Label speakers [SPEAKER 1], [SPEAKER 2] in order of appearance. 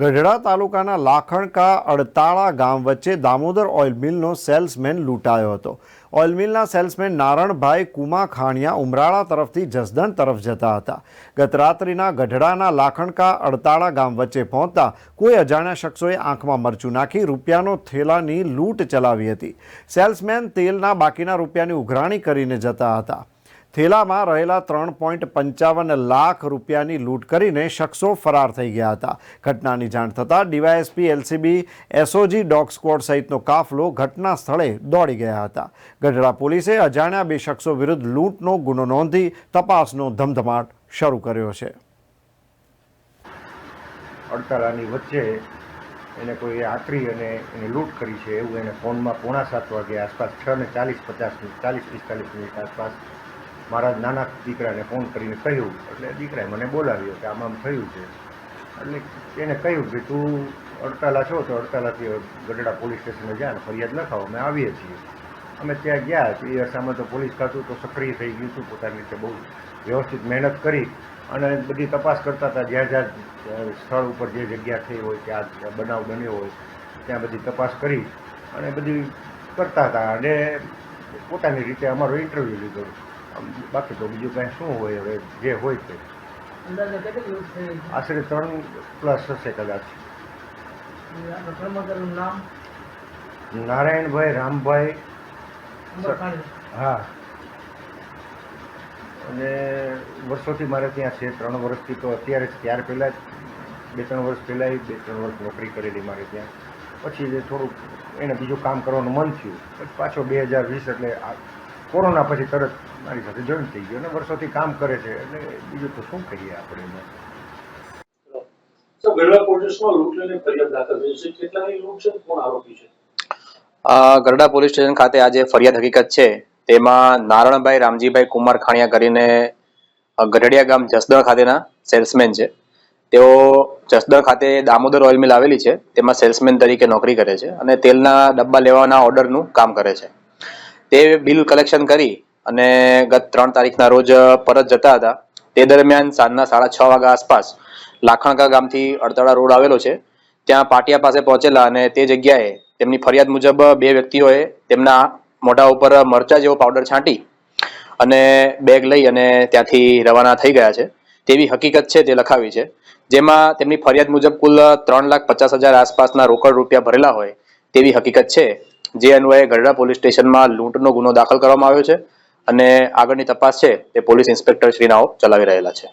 [SPEAKER 1] ગઢડા તાલુકાના લાખણકા અડતાળા ગામ વચ્ચે દામોદર ઓઇલ મિલનો સેલ્સમેન લૂંટાયો હતો. ઓઇલ મિલના સેલ્સમેન નારણભાઈ કુમા ખાણિયા ઉમરાળા તરફથી જસદણ તરફ જતા હતા. ગત રાત્રિના ગઢડાના લાખણકા અડતાળા ગામ વચ્ચે પહોંચતા કોઈ અજાણ્યા શખ્સોએ આંખમાં મરચું નાખી રૂપિયાનો થેલાની લૂંટ ચલાવી હતી. સેલ્સમેન તેલના બાકીના રૂપિયાની ઉઘરાણી કરીને જતા હતા. થેલામાં રહેલા ત્રણ પોઈન્ટ પંચાવન લાખ રૂપિયાની લૂંટ કરીને શખ્સો ફરાર થઈ ગયા હતા. ઘટનાની જાણ થતાં DYSP, LCB, SOG, dog squad સહિતનો કાફલો ઘટના સ્થળે દોડી ગયા હતા. ગઢડા પોલીસે અજાણ્યા બે શખ્સો વિરુદ્ધ લૂંટનો ગુનો નોંધી તપાસનો ધમધમાટ શરૂ કર્યો છે.
[SPEAKER 2] અડતાલાની વચ્ચે એને કોઈ આકરી અને એને લૂંટ કરી છે એવું એને ફોનમાં પોણા સાત વાગે આસપાસ છ ને ચાલીસ પચાસ મિનિટ ચાલીસ પિસ્તાલીસ મિનિટ આસપાસ મારા નાના દીકરાને ફોન કરીને કહ્યું. એટલે દીકરાએ મને બોલાવ્યો કે આમ આમ થયું છે. એટલે એને કહ્યું કે તું અડતાલા છો તો અડતાલાથી ગઢડા પોલીસ સ્ટેશને જા ને ફરિયાદ લખાવો અમે આવીએ છીએ. અમે ત્યાં ગયા એ અરસામાં તો પોલીસ ખાતું તો સક્રિય થઈ ગયું હતું. પોતાની રીતે બહુ વ્યવસ્થિત મહેનત કરી અને બધી તપાસ કરતા હતા. જ્યાં જ્યાં સ્થળ ઉપર જે જગ્યા થઈ હોય ત્યાં બનાવ બન્યો હોય, ત્યાં બધી તપાસ કરી અને બધી કરતા હતા. અને પોતાની રીતે અમારો ઇન્ટરવ્યૂ લીધો. બાકી તો બીજું કાંઈ શું હોય હવે જે હોય તે. આશરે ત્રણ પ્લસ હશે કદાચ. નારાયણભાઈ રામભાઈ હા. અને વર્ષોથી મારે ત્યાં છે ત્રણ વર્ષથી તો અત્યારે ત્યાર પહેલાં જ બે ત્રણ વર્ષ પહેલાં બે ત્રણ વર્ષ નોકરી કરેલી મારે ત્યાં. પછી જે થોડુંક એને બીજું કામ કરવાનું મન થયું પાછો બે હજાર વીસ એટલે કોરોના પછી તરત મારી સાથે જોઈન થઈ ગયો અને વર્ષોથી કામ કરે છે. એટલે બીજું તો શું કહીએ આપણે એને
[SPEAKER 3] ગઢડા પોલીસમાં લૂંટ લઈને ફરિયાદ દાખલ થઈ છે. કેટલાની લૂંટ છે? કોણ આરોપી છે?
[SPEAKER 4] અ, ગરડા પોલીસ સ્ટેશન ખાતે આજે ફરિયાદ હકીકત છે. તેમાં નારણભાઈ રામજીભાઈ કુમાર ખાણિયા કરીને ગઢડિયા ગામ જસદણ ખાતેના સેલ્સમેન છે. તેઓ જસદણ ખાતે દામોદર ઓઇલ મિલ આવેલી છે. તેમાં સેલ્સમેન તરીકે નોકરી કરે છે અને તેલના ડબ્બા લેવાના ઓર્ડરનું કામ કરે છે. તે બિલ કલેક્શન કરી અને ગત ત્રણ તારીખના રોજ પરત જતા હતા. તે દરમિયાન સાંજના સાડા છ વાગ્યા આસપાસ લાખણકા ગામથી અડતાળા રોડ આવેલો છે. ત્યાં પાટિયા પાસે પહોંચેલા અને તે જગ્યાએ તેમની ફરિયાદ મુજબ બે વ્યક્તિઓએ તેમના મોઢા ઉપર મરચા જેવો પાવડર છાંટી અને બેગ લઈ અને ત્યાંથી રવાના થઈ ગયા છે. તેવી હકીકત છે તે લખાવી છે. જેમાં તેમની ફરિયાદ મુજબ કુલ ત્રણ લાખ પચાસ હજાર આસપાસના રોકડ રૂપિયા ભરેલા હોય તેવી હકીકત છે. જે અન્વયે ગઢડા પોલીસ સ્ટેશનમાં લૂંટનો ગુનો દાખલ કરવામાં આવ્યો છે અને આગળની તપાસ છે તે પોલીસ ઇન્સ્પેક્ટર શ્રીનાઓ ચલાવી રહેલા છે.